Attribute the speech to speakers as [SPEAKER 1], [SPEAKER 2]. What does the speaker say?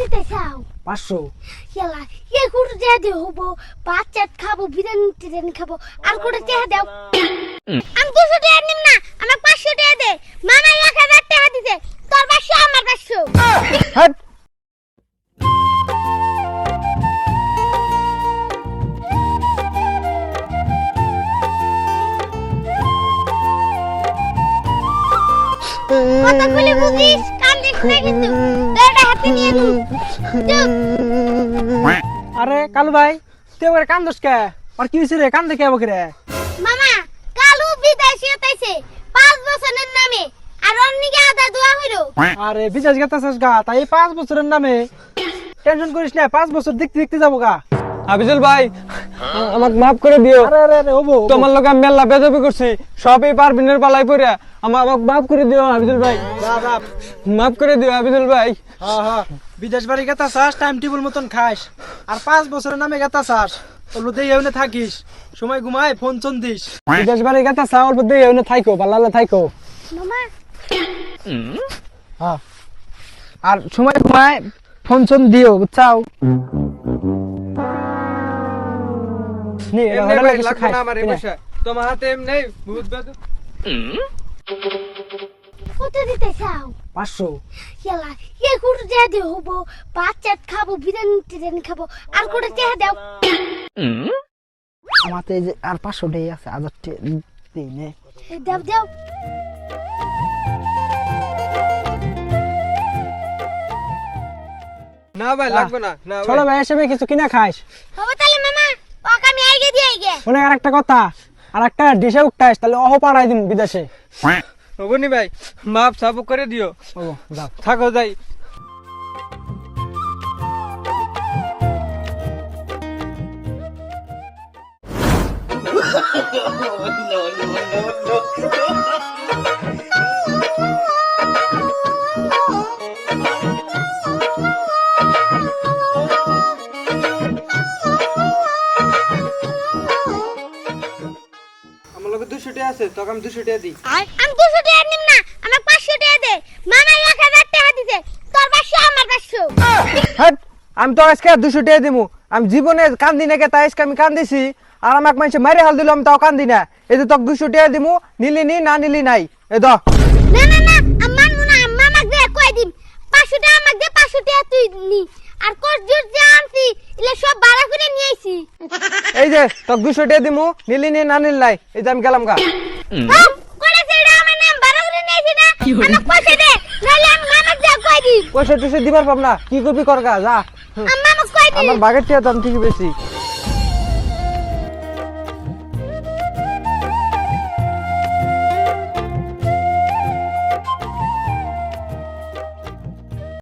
[SPEAKER 1] দিতে চাও
[SPEAKER 2] পাঁচশো?
[SPEAKER 1] ইয়ালা এ করে দেয়া দে হব। ভাত চাট খাব বিরিয়ানি টিরিয়ানি খাব। আর করে দেয়া দাও আমি দুশো টাকা নিম না আমার পাঁচশো টাকা দে। মামা এক হাজার টাকা দিতে তোর পাঁচশো আমার পাঁচশো। কথা বলে বুঝিস কান দিস না কিন্তু তোরটা হাতে নিয়ে নু
[SPEAKER 2] আরে কালু ভাই তুই কান দোষ কে? আর কি হয়েছে রে? কান দেখে রে?
[SPEAKER 1] মামা কালু বিদেশি হতাইছে পাঁচ বছরের নামে। আর অন্যকে আধা দোয়া হইল।
[SPEAKER 2] আরে বিদেশ গেতাছিস গা তাই পাঁচ বছরের নামে। টেনশন করিস না পাঁচ বছর দেখতে দেখতে যাব গা।
[SPEAKER 3] হাফিজুল ভাই আমাকে মাফ করে দিও।
[SPEAKER 2] আরে আরে আরে হব হব।
[SPEAKER 3] তোমার লোক আমি মেলা বেদবি করছি সবই পারবিনের পালাই পড়ে। আমার আমাকে মাফ করে দিও হাফিজুল ভাই। মাফ করে দিও হাফিজুল ভাই।
[SPEAKER 2] হ্যাঁ হ্যাঁ বিদেশ বাড়ি গেতা চাস টাইম টেবিল মতন খাস। আর পাঁচ বছরের নামে গেতা চাস। ওগুলো দিয়ে এনে থাকিস। সময় ঘুমায় ফোন চন দিস।
[SPEAKER 3] বিদেশ বাড়ি গেতা চা অল্প দিয়ে এনে থাইকো পাল্লালে থাইকো।
[SPEAKER 2] হ্যাঁ। আর সময় ঘুমায় ফোন চন দিও বুঝছাও? নি হোটেলে কিছু খাই। কিনে।
[SPEAKER 3] তোমার হাতে এমনি ভূত বেদ।
[SPEAKER 1] কত দিতে চাও?
[SPEAKER 2] পাঁচশো।
[SPEAKER 1] ইয়ালা এ করে দেয়া দে হব ভাত খাব বিরিয়ানি টিরিয়ানি খাব আর দাও।
[SPEAKER 2] যে টাই আছে হাজার দিই নে।
[SPEAKER 1] দাও দাও।
[SPEAKER 3] না ভাই লাগবে না। না
[SPEAKER 2] ছোট ভাই। হিসেবে কিছু কিনা খাইস।
[SPEAKER 1] হবে তাহলে মামা ওকে আমি আইগে দিয়ে আইগে
[SPEAKER 2] শোনে আর একটা কথা আর একটা ডিশে উঠতে তাহলে অহ পাড়াই দিন বিদেশে
[SPEAKER 3] রঘুনি ভাই মাপ সাবুক করে দিও
[SPEAKER 2] ও যাও
[SPEAKER 3] থাকো যাই লোক দুশো টাকা আছে তোকে আমি দুশো টাকা দিই
[SPEAKER 1] আমি দুশো টাকা নিম না আমার পাঁচশো টাকা দে। মামা এক হাজার টাকা দিতে তোর পাঁচশো আমার পাঁচশো।
[SPEAKER 3] হ্যাট, আমি তো আজকে দুশো টাকা দিমু। আমি জীবনে কান্দি নাকি তাই আজকে আমি কান্দিছি। আর আমাকে মানুষ মারি হাল দিলাম তাও কান্দি না। এই যে তোকে দুশো টাকা দিমু নিলি নি না নিলি নাই। এই দ।
[SPEAKER 1] না না না আমি মানবো না আমি মামাক দিয়ে কয় দিন পাঁচশো টাকা আমাকে দে পাঁচশো টাকা তুই নি। আর কোচ জুট যে আনছি এগুলো সব ভাড়া করে নিয়ে আইছি।
[SPEAKER 3] এই যে তক দুশো টাকা দিমু নিলি নি না নিলাই নাই এই যে আমি গেলাম গা।
[SPEAKER 1] আমাকে পয়সা
[SPEAKER 3] টুসে দিবার পাব না কি করবি কর গা যা।
[SPEAKER 1] আমি মামাক কই দি
[SPEAKER 3] আমার বাগের টিয়া দাম ঠিকই বেশি।